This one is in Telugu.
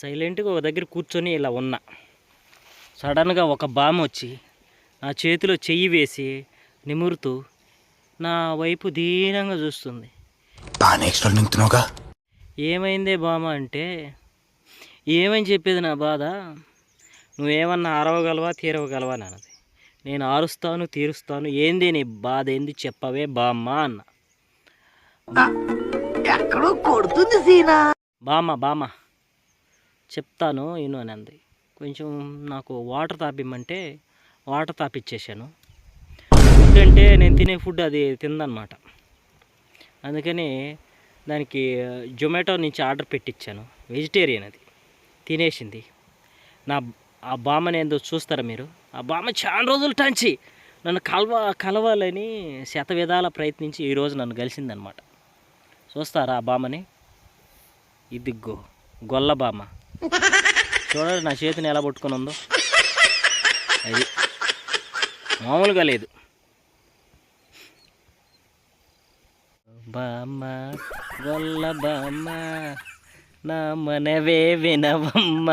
సైలెంట్గా ఒక దగ్గర కూర్చొని ఇలా ఉన్నా. సడన్గా ఒక బామ వచ్చి నా చేతిలో చెయ్యి వేసి నిమురుతూ నా వైపు దీనంగా చూస్తుంది. ఏమైందే బామ అంటే ఏమని చెప్పేది నా బాధ? నువ్వేమన్నా అరవగలవా తీరవగలవా అని అన్నది. నేను ఆరుస్తాను తీరుస్తాను ఏంది నీ బాధ ఏంది చెప్పవే బామ్మ అన్న. ఎక్కడో కొడుతుంది సీనా. బామ్మ బామ్మ. చెప్తాను ఇను అని అంది కొంచెం నాకు వాటర్ తాపిమ్మంటే వాటర్ తాపిచ్చేసాను. ఫుడ్ అంటే నేను తినే ఫుడ్ అది తిందనమాట. అందుకని దానికి జొమాటో నుంచి ఆర్డర్ పెట్టించాను వెజిటేరియన్ అది. తినేసింది. నా ఆ బామ్మని ఏందో చూస్తారా మీరు? ఆ బామ్మ చాలా రోజులు టంచి నన్ను కలవ కలవాలని శత విధాల ప్రయత్నించి ఈరోజు నన్ను కలిసిందనమాట చూస్తారా ఆ బామ్మని? ఇదిగో గొల్ల బామ్మ. చూడండి నా చేతిని ఎలా పట్టుకుని ఉందో. అది మామూలుగా లేదు. బామ్మ గొల్ల బామ్మ నా మనవే వినవమ్మ.